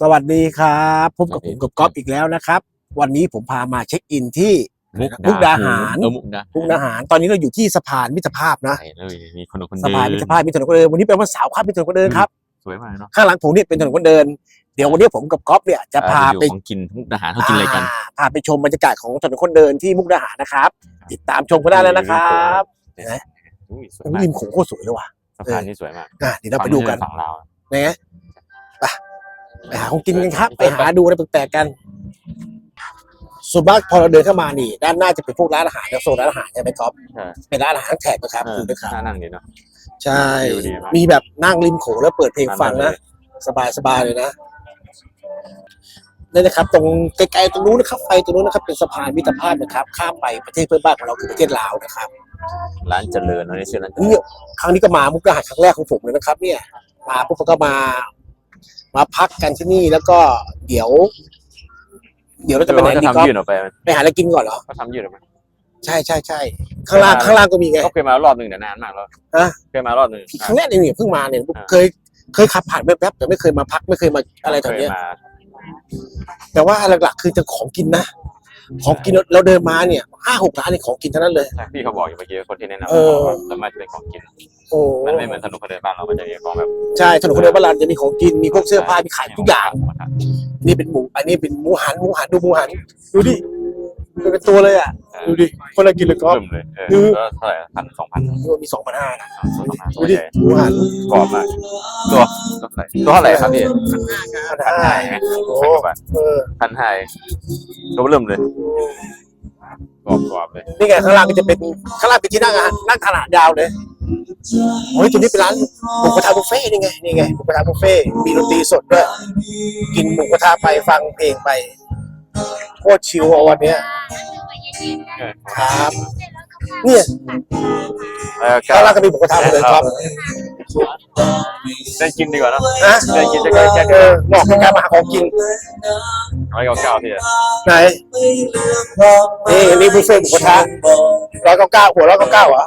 สวัสดีครับพบกับผมกับก๊อฟอีกแล้วนะครับ วันนี้ผมพามาเช็คอินที่มุกดาหารเออมุกดามุกดาหาร ตอนนี้เราอยู่ที่สะพานมิตรภาพนะใช่เลยมีคนคนสะพานมิตรภาพมีถนนคนเดินวันนี้เป็นวันเสาร์ครับมีถนนคนเดินครับสวยมากเนาะข้างหลังผมเนี่ยเป็นถนนคนเดิน เดี๋ยววันนี้ผมกับก๊อฟเนี่ยจะพาไปดูของกินมุกดาหารเขากินอะไรกันอ่าพาไปชมบรรยากาศของถนนคนเดินที่มุกดาหารนะครับ ติดตามชมกันได้แล้วนะครับเห็นไหมอุ้ยสวยโอ้มากริมโขงโคตรสวยเลยว่ะสะพานนี่สวยมากอะเดี๋ยวเราไปดูกันฝั่งลาวนะไป ไปหาของกินกันครับ ไปหาดูอะไรแปลกๆกันส่วนมากพอเราเดินเข้ามานี่ ด้านหน้าจะเป็นพวกร้านอาหารนะโซนร้านอาหารใช่ไหมก๊อฟใช่เป็นร้านอาหารแขกนะครับเออดูนะครับน่านั่งดีเนาะใช่วิวดีมากมีแบบนั่งริมโขงแล้วเปิดเพลงฟังนั่นะงเลยสบายๆเลยนะนี่นะครับ ตรงไกลๆตรงนู้นนะครับไปตรงนู้นนะครับเป็นสะพานมิตรภาพนะครับ ข้ามไปประเทศเพื่อนบ้านของเราคือประเทศลาวนะครับ ร้านเจริญเนาะนี่ชื่อร้านเจริญนี่ครั้งนี้ก็มามุกดาหารครั้งแรกของผมเลยนะครับ เนี่ยมาปุ๊บก็มา มาพักกันที่นี่แล้วก็เดี๋ยว เดี๋ยวเราจะไปไหนเขาดีจะก็ทำยืดออกไปไปหาอะไรกินก่อนเหรอเขาทำยืดออกไปใช่ใช่ใช่ข้างล่างข้างล่างก็มีไงเขาเคยมารอบหนึ่งแต่นานมากแล้วฮะเคยมารอบหนึ่งครั้งแรกเนี่ยเพิ่งมาเนี่ยอ่าเคยเคยขับผ่านแวบๆแต่ไม่เคยมาพักไม่เคยมาอะไรแถวเนี้ยเคยมาแต่ว่าหลักๆคือจะของกินนะของกินเราเราเดินมาเนี่ยห้าหกร้านเนี่ยของกินทั้งนั้นเลยใช่พี่เขาบอกอยู่เมื่อกี้คนที่แนะนำเออว่าส่วนมากจะเป็นของกิน โอ้มันไม่เหมือนถนนคนเดินบ้านเรา มันจะมีของแบบใช่ถนนคนเดินบ้านเราจะมีของกินมีพวกเสื้อผ้ามีขายทุกอย่าง นี่เป็นหมูอันนี้เป็นหมูหันหมูหันดูหมูหันดูดิเป็นตัวเลยอะดูดิคนละกินเลยก็เริ่มเลยเอคืออก็เท่าไหร่พันสองพันมีสองพันห้านะสองพันดูดิหมูหันกรอบมากตัวตัวเท่าไหร่ตัวเท่าไหร่ครับพี่พันพันห้าห้าไงโอ้พันกว่าบาทเออพันห้าตัวเริ่มเลยกรอบกรอบเลยนี่ไงข้างล่างก็จะเป็นข้างล่างเป็นที่นั่งอาหารนั่งทานอาหารยาวเลย โอ้ยตัวนี้เป็นร้านหมูกระทะบุฟเฟ่ต์นี่ไงนี่ไงหมูกระทะบุฟเฟ่ต์มีดนตรีสดด้วยกินหมูกระทะไปฟังเพลงไปโคตรชิลอะวันเนี้ยครับ เนี่ยเออข้างล่างก็มีหมูกระทะหมดเลยครับได้กินดีกว่าเนอะนะได้กินจะใกล้แค่เออเหมาะกับการมาหาของกินร้อยเก้าเก้าพี่ไหนนี่นี่บุฟเฟ่ต์หมูกระทะร้อยเก้าเก้าหัวร้อยเก้าเก้าเหรอ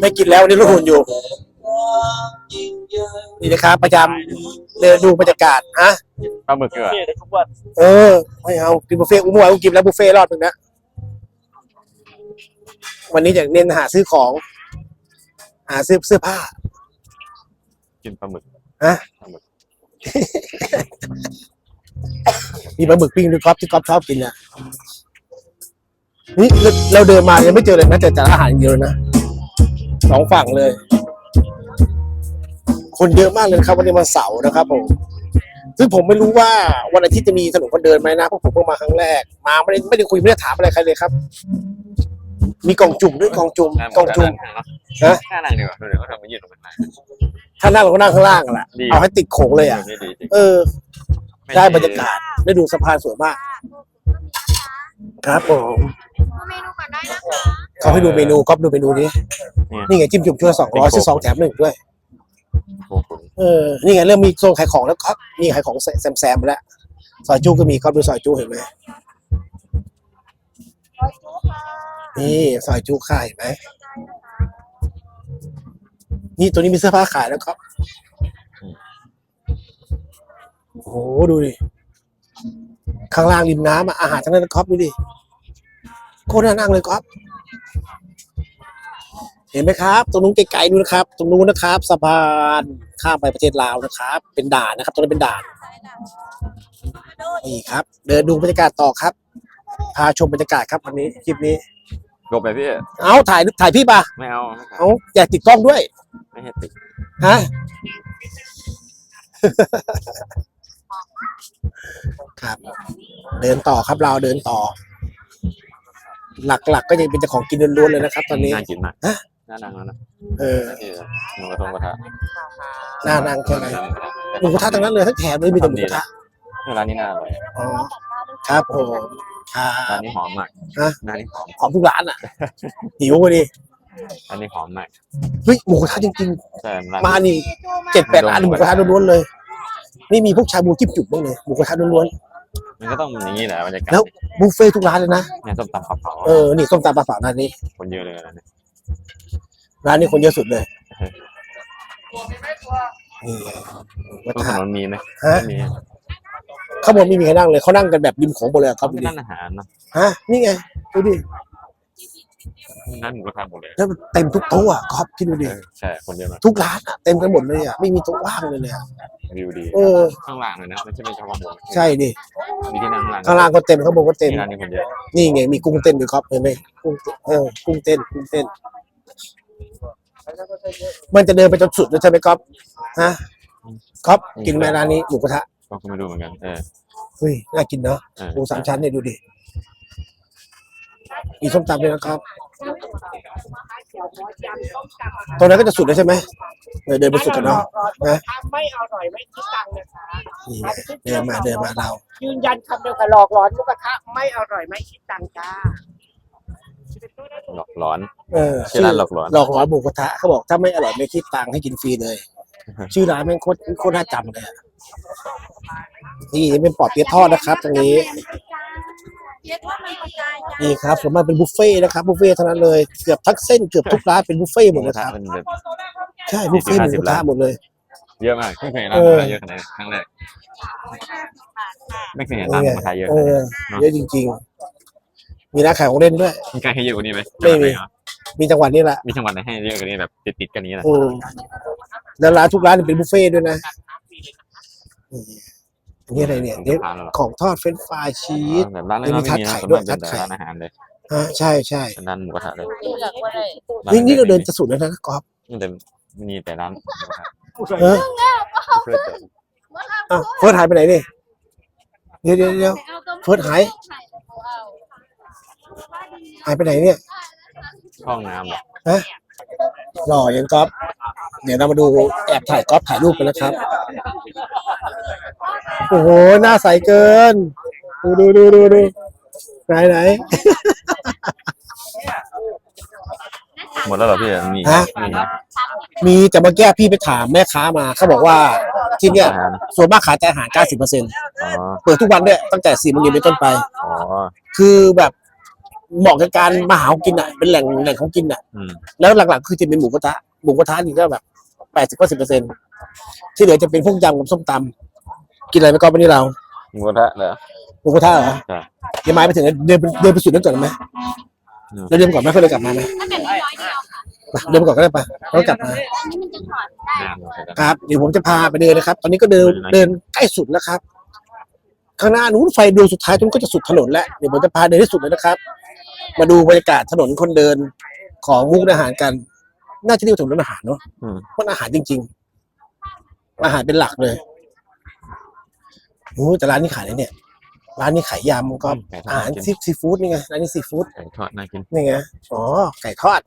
ได้กินแล้ววันนี่รู้หุ่นอยู่ นี่นะครับประจำเดินดูบรรยากาศฮะปลาหมึกเกลือเออไม่เอากินบุฟเฟ่ต์อุ้มวายอุ้มกินแล้วบุฟเฟ่ต์รอบหนึ่งนะวันนี้อยากเน้นหาซื้อของ หาซื้อเสื้อผ้า กินปลาหมึก มีปลาหมึกปิ้งด้วยครับที่ก๊อฟชอบกินอะ นี่เราเราเดินมายังไม่เจอเลยนะแต่แต่ละอาหารอย่างเดียวเลยนะสองฝั่งเลย คนเยอะมากเลยนะครับ วันนี้วันเสาร์นะครับผมซึ่งผมไม่รู้ว่าวันอาทิตย์จะมีถนนคนเดินไหมนะเพราะผมเพิ่งมาครั้งแรก มาไม่ได้ไม่ได้คุยไม่ได้ถามอะไรใครเลยครับ มีกล่องจุ่มด้วยกล่องจุ่มกล่องจุ่มฮะห้านั่งดีกว่าเดี๋ยวเขาทำมายืนตรงนั้นถ้านั่งเราก็นั่งข้างล่างกันแหละดีเอาให้ติดโขงเลยอะไม่ดีจริงเออ ได้บรรยากาศได้ดูสะพานสวยมาก ครับผมดูเมนูก่อนได้นะคะเขาให้ดูเมนูก๊อฟดูเมนูนี้นี่ไงจิ้มจุ่มช่วยสองร้อยซื้อสองแถมหนึ่งด้วยโอ้โหเออนี่ไงเริ่มมีโซนขายของแล้วครับนี่ขายของแซมแซมๆไปแล้วซอยจูก็มีก๊อฟดูซอยจูเห็นไหมร้อยจุ๊ค่ะนี่ซอยจูขายเห็นไหมนี่ตัวนี้มีเสื้อผ้าขายแล้วครับโอ้โหดูดิข้างล่างริมน้ำอะอาหารทั้งนั้นนะครับดูดิ โคตรน่านั่งเลยครับ เห็นไหมครับ ตรงนู้นไกลๆนู้นนะครับ ตรงนู้นนะครับสะพานข้ามไปประเทศลาวนะครับ เป็นด่านนะครับ ตรงนั้นเป็นด่านนี่ครับ เดินดูบรรยากาศต่อครับ พาชมบรรยากาศครับวันนี้คลิปนี้ลบไปพี่ เอาถ่ายถ่ายพี่ปะไม่เอาเอาอยากติดกล้องด้วย ไม่ให้ติดฮะครับ เดินต่อครับเราเดินต่อ หลักๆ ก็ยังเป็นเจ้าของกินล้วนๆเลยนะครับ ตอนนี้ น่ากินมากฮะ น่านั่งแล้วนะเออที่หมูกระทงกระทะหน้านั่งใช่ไหมหมูกระทะทั้งนั้นเลยทั้งแถบเลยมีแต่หมูกระทะร้านนี้น่าอร่อยอ๋อครับผมครับร้านนี้หอมมากฮะ ร้านนี้หอมหอมทุกร้านอะ หิวพอดีร้านนี้หอมมากเฮ้ยหมูกระทะจริงใช่ร้านๆ มานี่เจ็ดแปดร้านหมูกระทะล้วนๆเลยนี่มีพวกชาบูจิ้มจุ่มบ้างเลยหมูกระทะล้วน มันก็ต้องอย่างนี้แหละบรรยากาศแล้วๆบุฟเฟ่ต์ทุกร้านเลยนะเนี่ยส้มตำเผาเออนี่ส้มตำปลาเผาร้านนี้ๆคนเยอะเลยนะเนี่ยร้านนี้คนเยอะสุดเลยนี่ไงหมูกตรระงถทะนนมีไหมฮะไม่มีข้างบนไม่มีใครนั่งเลยเขานั่งกันแบบริมโของหมดเลยอะครับเขาดูเป็นดิร้านอาหารเนอะฮะนี่ไงดูดิ ร้านหมูกระทะหมดเลยแล้วมันเต็มทุกโต๊ะอะครับคิดดูดิเออใช่คนเยอะมากทุกร้านอะเต็มกันหมดเลยอะไม่มีโต๊ะว่างเลยเนี่ยวิวดีเออ ข้างล่างเลยนะไม่ใช่เป็นเฉพาะบนใช่ดิมีที่นั่งข้างล่างข้างล่างก็เต็มข้างบนก็เต็มที่ร้านนี้คนเยอะนี่ไงมีกุ้งเต้นด้วยครับเห็นไหมกุ้งเต้นเออกุ้งเต้นกุ้งเต้น มันจะเดินไปจนสุดเลยใช่ไหมก๊อฟฮะก๊อฟกินไหมร้านนี้หมูกระทะก็ไม่รู้เหมือนกันเออเฮ้ยน่ากินเนาะเออหมูสามชั้นเนี่ยดูดิ มีส้มตำด้วยนะครับ ตรงนั้นก็จะสุดแล้วใช่ไหมเดี๋ยวเดินไปสุดกันเนาะนะทำไม่อร่อยไม่คิดตังค์นะคะนี่ไงเดินมาเดินมาเรา ยืนยันคำเดียวกับหลอกหลอนหมุกระทะไม่อร่อยไม่คิดตังค์จ้าหลอกหลอน เออชื่อร้านหลอกหลอน หลอกหลอนหมูกระทะเขาบอกถ้าไม่อร่อยไม่คิดตังค์ให้กินฟรีเลย ชื่อร้านแม่งโคตรโคตรน่าจำเลยอะนี่เป็นปอดเปี๊ยะทอดนะครับ ตรงนี้เย็ดว่ามั นกระจายจ้านี่ครับส่วนมากเป็นบุฟเฟ่ต์นะครับบุฟเฟ่ต์เท่านั้นเลยเกือบทั้งเส้นเกือบทุกร้านเป็นบุฟเฟ่ต์หหมมูดกเลระยทะครับเป็นแบบ ใช่บุฟเฟ่ต์หมูกระทะหมดเลย เยอะมากไม่เคยเห็นร้านเอหมูอกระทะเยอะขนาดนี้ครั้งแรกไม่เคยเห็นร้านหมูกระทะเยอะเออเยอะจริง ๆ มีร้านขายของเล่นด้วย มีใครให้เยอะกว่านี้ไหมไม่มีเหรอมีจังหวัดนี้แหละมีจังหวัดไหนให้เยอะกว่านี้แบบติดติดๆกันนี้นะอืมแล้วร้านทุกร้านเป็นบุฟเฟ่ต์ด้วยนะนี่ อันนี้อะไรเนี่ยนี่ร้านเราเหรอของทอดเฟรนช์ฟรายชีสแบบร้านอะไรมีไม่ทัดมีนะไข่ส่วนด้วยมากเป็นทัดไข่แต่ร้านอาหารเลยฮะใช่ใช่เป็นร้านหมูกระทะเลยนี่นี่เราเดินจะสุดแล้วนะก๊อฟนี่แต่มีแต่ร้านหมูกระทะเออเพื่อจะอะเฟิร์สหายไปไหนนี่เดี๋ยวเดี๋ยวเดี๋ยวเฟิร์สหายหายไปไหนเนี่ยห้องน้ำเหรอหล่อยังก๊อฟเดี๋ยวเรามาดูแอบถ่ายก๊อฟถ่ายรูปกันนะครับ โอ้โห หน้าใสเกิน ดูดูดูดูดูไหนไหน หมดแล้วเหรอพี่มีฮะ มีนะมีแต่เมื่อกี้พี่ไปถามแม่ค้ามาเขาบอกว่าที่เนี่ยอาหารส่วนมากขายแต่อาหาร 90เปอร์เซ็นต์อ๋อเปิดทุกวันด้วยตั้งแต่4โมงเย็นเป็นต้นไป อ๋อคือแบบเหมาะกับการมาหาของกินอะ เป็นแหล่งแหล่งของกินอะ อืมแล้วหลักๆ คือจะเป็นหมูกระทะหมูกระทะนี่ก็แบบแปดสิบก็สิบเปอร์เซ็นที่เหลือจะเป็นพวกยำกับส้มตำ กินอะไรไหมก็วันนี้เราหมูกระทะเหรอ หมูกระทะเหรอใช่เดี๋ยวมาไปถึงเดินไปเดินไปสุดนั้นก่อนไหมอืมแล้วเดินก่อนไหมค่อยเลยกลับมาไหมถ้าเป็นร้อยเดียวค่ะไปเดินไปก่อนก็ได้ปะแล้วกลับมา อันนี้มันจะถอดได้น้ำใส่กันครับ เดี๋ยวผมจะพาไปเดินนะครับ ตอนนี้ก็เดินไปไหนเดินใกล้สุดแล้วครับ ข้างหน้านู้นไฟดวงสุดท้ายตรงนก็จะสุดถนนแล้ว เดี๋ยวผมจะพาเดินที่สุดเลยนะครับ มาดูบรรยากาศถนนคนเดินของมุกดาหารกัน น่าจะเรียกว่าถนนอาหารเนาะอืม มันอาหารจริง ๆ อาหารเป็นหลักเลย โอ้แต่ร้านนี้ขายอะไรเนี่ย ร้านนี้ขายยำก็ไก่ทอดอาหารกินซีซีฟู้ดนี่ไงร้านนี้ซีฟู้ดไก่ทอดน่ากินนี่ไงอ๋อไก่ทอด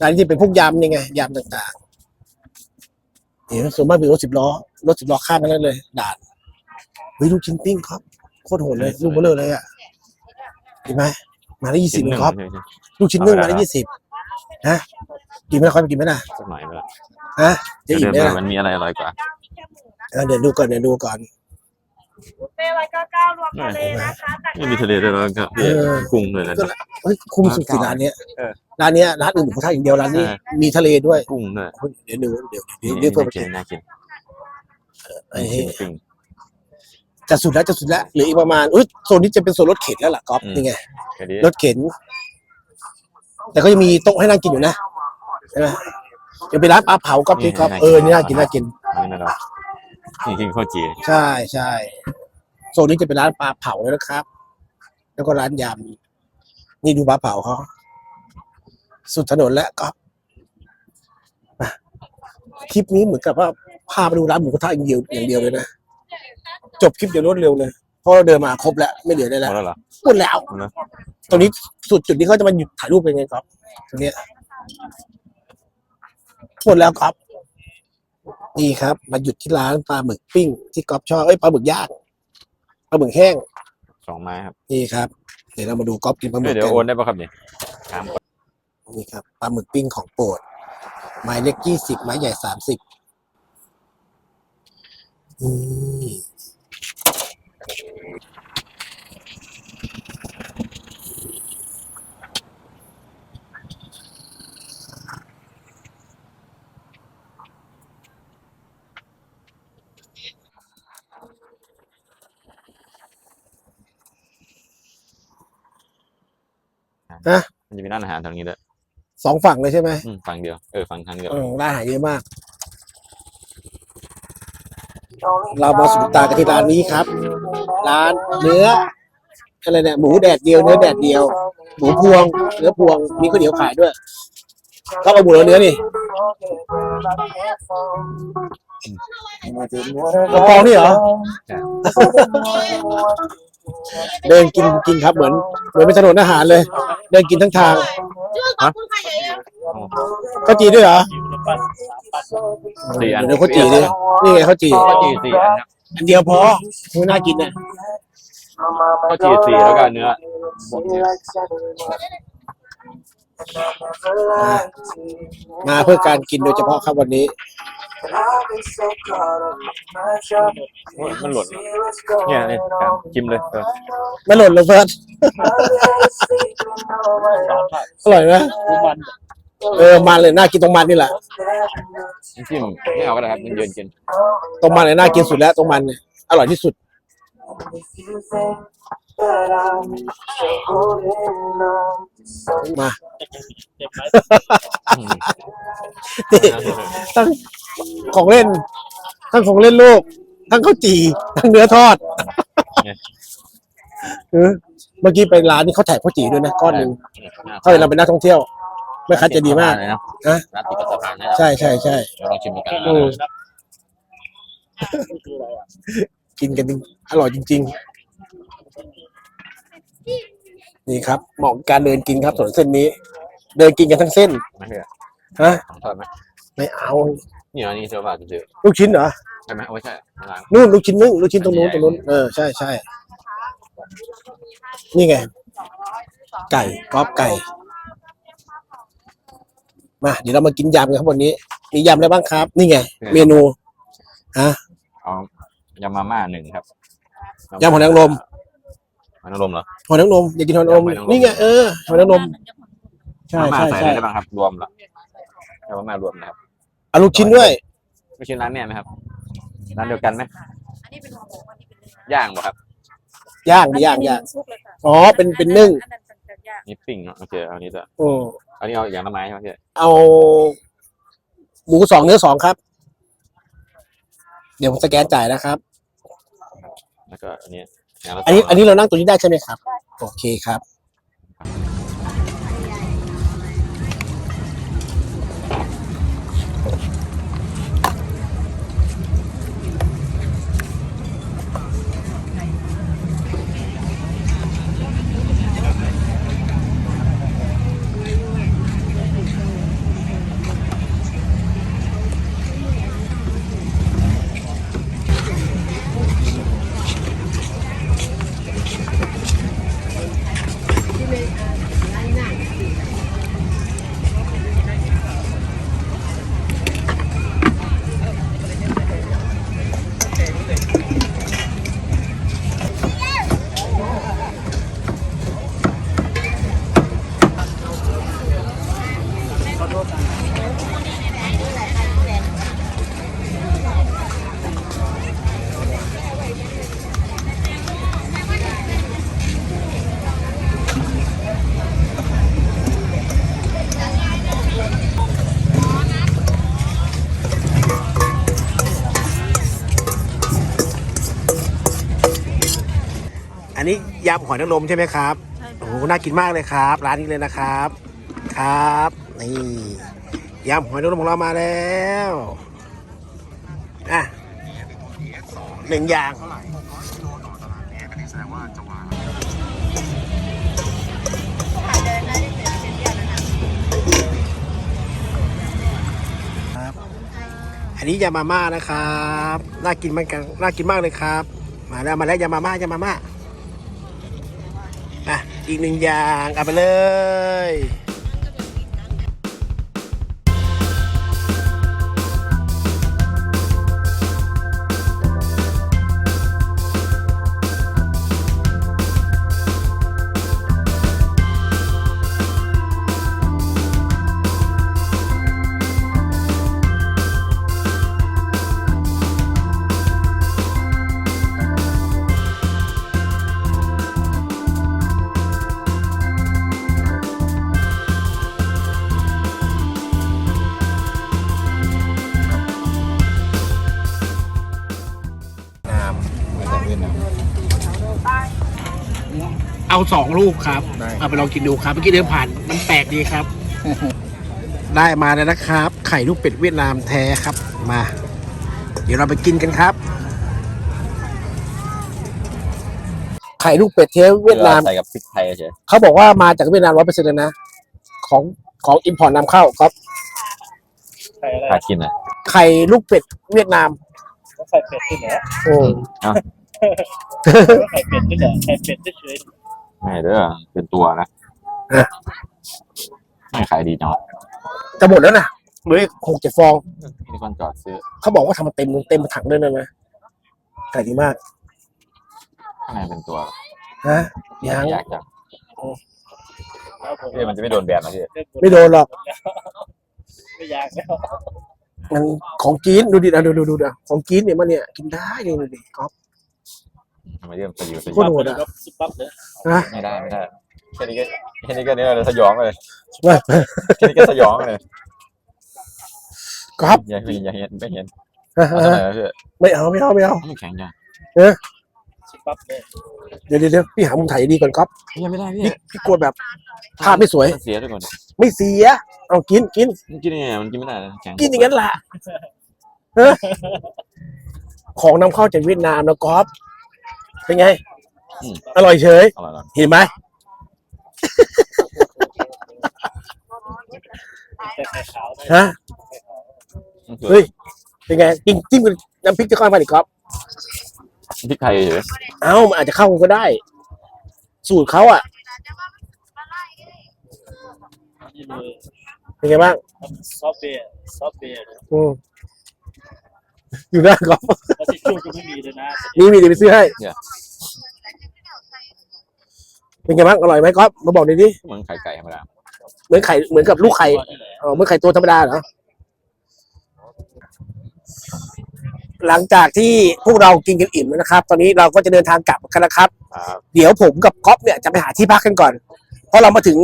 ร้านนี้จะเป็นพวกยำนี่ไงยำต่างๆเห็นส่วนมากเป็นรถสิบล้อรถสิบล้อข้ามกันนั่นเลยด่านเฮ้ยลูกชิ้นปิ้งครับโคตรโหดเลยลูกเบลอเลยอะเห็นไหมมาได้ยี่สิบหนึ่งครับ ใช่ใช่ลูกชิ้นนึ่งมาได้เอาไปแล้ว ยี่สิบฮะกินไหมครับกินไหมล่ะสักหน่อยไปละฮะจะอิ่มไหมเดี๋ยวล่ะมันมีอะไรอร่อยกว่า เออเดี๋ยวดูก่อนเดี๋ยวดูก่อนบุฟเฟ่ร้อยเก้าเก้ารวมทะเลนะคะตักไม่มีทะเลด้วยแล้วก็เออกุ้งด้วยนะ เฮ้ยคุ้มสุดสิร้านเนี้ยเออ ร้านเนี้ยร้านอื่นหมูกระทะอย่างเดียวร้านนี้ ใช่ มีทะเลด้วย กุ้งด้วยเดี๋ยวดูเดี๋ยวเดี๋ยวเดี๋ยวเพิ่มน่าไปกินน่ากินเอ้ยปิ้งปิ้ง จะสุดแล้วจะสุดแล้วเหลืออีกประมาณอุ้ยโซนนี้จะเป็นโซนรถเข็นแล้วล่ะก๊อฟอืม นี่ไงแค่นี้รถเข็น แต่ก็ยังมีโต๊ะให้นั่งกินอยู่นะใช่ไหมยังเป็นร้านปลาเผาก๊อฟที่ก๊อฟเออนี่น่ากินน่ากินอันนี้ไม่ได้ นี่กินข้าวจี ใช่ใช่โซนนี้จะเป็นร้านปลาเผาเลยนะครับ แล้วก็ร้านยำนี่ดูปลาเผาเขาสุดถนนแล้วก็มาคลิปนี้เหมือนกับว่าพาไปดูร้านหมูกระทะอย่างเดียวอย่างเดียวเลยนะ จบคลิปเดี๋ยวรวดเร็วเลย เพราะเราเดินมาครบแล้ว ไม่เหลือได้พแล้อวแล้วเหรอหมดแล้วนะ ตรงนี้สุดจุดที่เขาจะมาหยุดถ่ายรูปเป็นไงครับตรงเนี้ยหมดแล้วครับ นี่ครับ มาหยุดที่ร้านปลาหมึกปิ้ง ที่ก๊อฟชอบเอ้ยปลาหมึกย่างปลาหมึกแห้งสองไม้ครับนี่ครับ เดี๋ยวเรามาดูก๊อฟกินปลาหมึเอ้ยกเดี๋ยวกันโอนได้ป่ะครับเนี่ยถามก่อนนี่ครับปลาหมึกปิ้งของโปรดไม้เล็กยี่สิบไม้ใหญ่สามสิบ นี่ฮะมันจะมีร้านอาหารทางนี้ด้วยสองฝั่งเลยใช่ไหมอืมฝั่งเดียว เออฝั่งทางเดียว เออร้านอาหารเยอะมาก เรามาสุดตากันที่ร้านนี้ครับ ร้านเนื้ออะไรเนี่ยหมูแดดเดียวเนื้อแดดเดียว หมูพวง เนื้อพวงมีข้าวเหนียวขายด้วยเขาเอาหมูแล้วเนื้อนี่หมูกองนี่เหรอ เดินกินกินครับ เหมือนเหมือนเป็นถนนอาหารเลย เดินกินทั้งทางชื่อขอบคุณค่ะใหญ่เลยข้าวจีด้วยเหรอสี่อันเดี๋ยวข้าวจีดินี่ไงข้าวจีข้าวจีสี่อันครับอันเดียวพอไม่น่ากินเนี่ยข้าวจีสี่แล้วก็เนื้อหมดเนี่ย มาเพื่อการกินโดยเฉพาะครับวันนี้โอ้ยมันหล่นเนี่ยนี่ครับชิมเลยเออไม่หล่นเลยเฟิร์สอร่อยไหมเออมันเลยน่ากินตรงมันนี่แหละน้ำจิ้มไม่เอาก็ได้ครับมันเยินกินตรงมันเลยน่ากินสุดแล้วตรงมันเนี่ยอร่อยที่สุด มาอืมนี่ทั้งของเล่น ทั้งของเล่นลูก ทั้งข้าวจี่ทั้งเนื้อทอดเออเมื่อกี้ไปร้านนี้เขาแถกข้าวจี่ด้วยนะก้อนหนึ่งเขาเห็นเราเป็นนักท่องเที่ยวแม่ค้าใจะดีมากเลยเนาะฮะร้านติดกับสะพานนะใช่ใช่ใช่เดี๋ยวลองชิมดูกันอืมกินกันจริงอร่อยจริง ๆ นี่ครับเหมาะกับการเดินกินครับถนนเส้นนี้ เดินกินกันทั้งเส้นไม่ใช่ฮะทอดไหมไม่เอาเนี่ยอันนี้เชื่อว่าจะเจอลูกชิ้นเหรอใช่ไหมเอาไม่ใช่ร้านนู่นลูกชิ้นนึ่งลูกชิ้นตรงนู้นตรงนู้นเออใช่ใช่นี่ไง ไก่กรอบไก่มาเดี๋ยวเรามากินยำกันครับวันนี้มียำอะไรบ้างครับ นี่ไง เมนูฮะเอายำมาม่าหนึ่งครับยำหอยนางรม หอยนางรมเหรอ หอยนางรมอยากกินหอยนางรมยำหอยนางรม นี่ไงเออหอยนางรมใช่มาม่าใช่ใส่ใช่ไรได้บ้างครับ รวมเหรอยำมาม่ารวมนะครับเอาลูกชิ้นด้วยไม่ใช่ร้านเนี่ยไหมครับ ร้านเดียวกันไหม อันนี้เป็นหัวหมูอันนี้เป็นเนื้อย่างบ่ครับย่างดิย่างย่าง ซุปเลยค่ะอ๋อเป็นเป็นนึ่ง อันนั้นเป็นย่างนี่ปิ้งเนาะโอเคเอาอันนี้ด้วยอืมอันนี้เอาอย่างละไม้ใช่ไหมพี่เอาหมูสองเนื้อสองครับ เดี๋ยวผมสแกนจ่ายนะครับ แล้วก็อันนี้ อย่างละอันนี้สงอันนี้เรานั่งตรงนี้ได้ใช่ไหมครับ โอเคครับ ยำหอยนางรมใช่ไหมครับโอ้โหน่ากินมากเลยครับ ร้านนี้เลยนะครับ ครับนี่ยำหอยนางรมของเรามาแล้วอะหนึ่งอย่างครับอันนี้ยำมาม่านะครับ น่ากินมากกันน่ากินมากเลยครับ มาแล้วมาแล้วยำมาม่ายำมาม่า อีกหนึ่งอย่างเอาไปเลย เอาสองลูกครับ ได้ เอาไปลองกินดูครับเมื่อกี้เดินผ่านมันแปลกดีครับ ได้มาแล้วนะครับ ไข่ลูกเป็ดเวียดนามแท้ครับมา เดี๋ยวเราไปกินกันครับ ไข่ลูกเป็ดเทเวียดนาม ใส่กับพริกไทยเฉยเขาบอกว่ามาจากเวียดนามร้อยเปอร์เซ็นต์เลยนะ ของของอิมพอร์ตนำเข้าครับ หากินอะ ไข่ลูกเป็ดเวียดนามใส่เป็ดที่ไหนโอ้ใส่เป็ดที่ไหนใส่เป็ดเฉย ไม่เด้อเป็นตัวนะไม่ขายดีจังวะจะหมดแล้วนะเหลืออีกหกเจ็ดฟอง มีคนจอดซื้อเขาบอกว่าทำมาเต็มเต็มถังเลยนะนะไข่ดีมากข้างในเป็นตัวฮะยัง อยากจังครับผมพี่มันจะไม่โดนแบนนะพี่ไม่โดนหรอก ไม่อยากแล้วมันของกีนดูดิอะดูดูดูดูของกีนเนี่ยมันเนี่ยกินได้เลยดูดิก๊อฟ ทำไมเรื่องสยิวสยิโคตรโหดอะซุปปั๊บเลยนะไม่ได้ไม่ได้แค่นี้ก็แค่นี้ก็เนี่ยเลยสยองเลยว่าแค่นี้ก็สยองเลยก๊อฟอย่าเห็นอย่าเห็นไม่เห็นเอาทำไมวะพี่ไม่เอาไม่เอาไม่เอามันแข็งจังซุปปั๊บเลยเดี๋ยวเดี๋ยวเดี๋ยวพี่หามุมถ่ายดีก่อนก๊อฟยังไม่ได้พี่พี่พี่กลัวแบบภาพไม่สวย มันเสียด้วยก่อนไม่เสีย เอากินกินมันกินยังไงมันกินไม่ได้นะแข็งกินอย่างนั้นแหละเออของนำเข้าจากเวียดนามนะก๊อฟ เป็นไงอร่อยเฉย อร่อยอร่อยเห็นไหมแต่ไข่ขาวได้ฮะ มันคือเฮ้ย เป็นไงจิ้มจิ้มกับน้ำพริกจะค่อยมาดิก๊อฟพริกไทยเฉยเอ้ามันอาจจะเข้ากันก็ได้ สูตรเขาอะนี่เลยเป็นไงบ้างทำซอฟต์แวร์ซอฟต์แวร์อืมอยู่หน้าก๊อฟแล้วทิชชู่ก็ไม่มีเลยนะมีมีเดี๋ยวไปซื้อให้ เป็นไงบ้างอร่อยไหมก๊อฟมาบอกหน่อยดิเหมือนไข่ไก่ธรรมดาเหมือนไข่เหมือนกับลูกไข่เออเหมือนไข่ตัวธรรมดาเหรอหลังจากที่พวกเรากินกันอิ่มแล้วนะครับ ตอนนี้เราก็จะเดินทางกลับกันนะครับ ครับเดี๋ยวผมกับก๊อฟเนี่ยจะไปหาที่พักกันก่อน เพราะเรามาถึง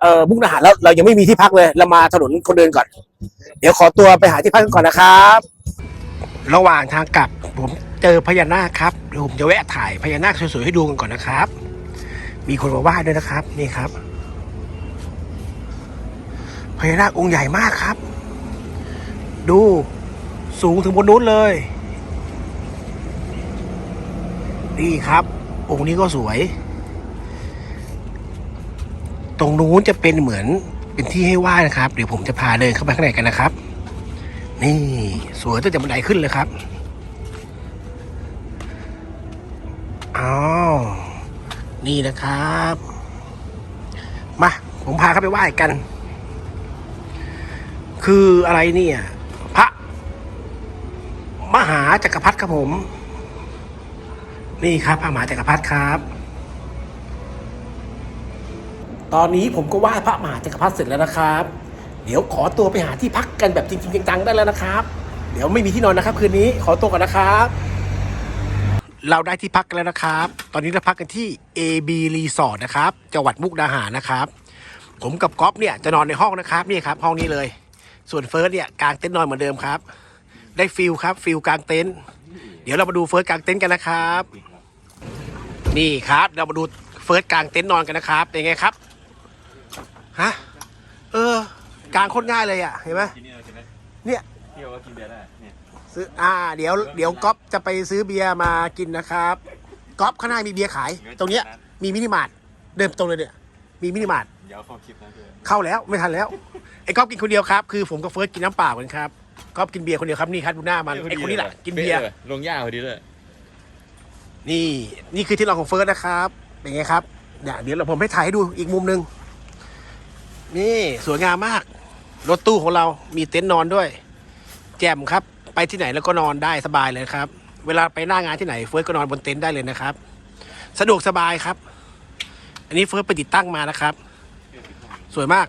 เอ่อมุกดาหารแล้วเรายังไม่มีที่พักเลย เรามาถนนคนเดินก่อน เดี๋ยวขอตัวไปหาที่พักกันก่อนนะครับ ระหว่างทางกลับ ผมเจอพญานาคครับเดี๋ยวผมจะแวะถ่ายพญานาคสวยๆให้ดูกันก่อนนะครับ มีคนมาไหว้ด้วยนะครับ นี่ครับพญานาคองค์ใหญ่มากครับ ดูสูงถึงบนนู้นเลย นี่ครับ องค์นี้ก็สวย ตรงนู้นจะเป็นเหมือนเป็นที่ให้ไหว้นะครับ เดี๋ยวผมจะพาเดินเข้าไปข้างในกันนะครับ นี่สวยตั้งแต่บันไดขึ้นเลยครับอ้าว นี่นะครับ มา ผมพาเข้าไปไหว้กัน คืออะไรเนี่ย พระ มหาจักรพรรดิครับผม นี่ครับพระมหาจักรพรรดิครับ ตอนนี้ผมก็ไหว้พระมหาจักรพรรดิเสร็จแล้วนะครับ เดี๋ยวขอตัวไปหาที่พักกันแบบจริงๆจังๆได้แล้วนะครับ เดี๋ยวไม่มีที่นอนนะครับ คืนนี้ขอตัวก่อนนะครับ เราได้ที่พักแล้วนะครับ ตอนนี้เราพักกันที่ AB Resort นะครับ จังหวัดมุกดาหารนะครับ ผมกับก๊อฟเนี่ยจะนอนในห้องนะครับนี่ครับห้องนี้เลย ส่วนเฟิร์สเนี่ยกางเต็นท์นอนเหมือนเดิมครับ ได้ฟิลครับฟิลกางเต็นท์เดี๋ยวเรามาดูเฟิร์สกางเต็นท์กันนะครับ นี่ครับเรามาดูเฟิร์สกางเต็นท์นอนกันนะครับเป็นไงครับฮะเออกางโคตรง่ายเลยอะเห็นไหมกินนี่กินได้เนี่ยว่ากินเบียร์ได้เนี่ย ซื้ออ่า เดี๋ยวเดี๋ยวก๊อฟจะไปซื้อเบียร์มากินนะครับก๊อฟข้างหน้ามีเบียร์ขาย ตรงเนี้ยมีมินิมาร์ทเดินตรงเลยเนี่ยมีมินิมาร์ทเดี๋ยวเข้าคลิปนะพี่เข้าแล้วไม่ทันแล้วไอ้ก๊อฟกินคนเดียวครับ คือผมกับเฟิร์สกินน้ำเปล่ากันครับก๊อฟกินเบียร์คนเดียวครับนี่ครับดูหน้ามันไอ้คนนี้แหละกินเบียร์ลงย่าพอดีเลยนี่นี่คือที่นอนของเฟิร์สนะครับเป็นไงครับเนี่ยเดี๋ยวเราผมให้ถ่ายให้ดูอีกมุมหนึ่งนี่สวยงามมาก รถตู้ของเรามีเต็นท์นอนด้วย แจ่มครับ ไปที่ไหนแล้วก็นอนได้สบายเลยครับ เวลาไปหน้างานที่ไหนเฟิร์สก็นอนบนเต็นท์ได้เลยนะครับ สะดวกสบายครับ อันนี้เฟิร์สไปติดตั้งมานะครับ สวยมาก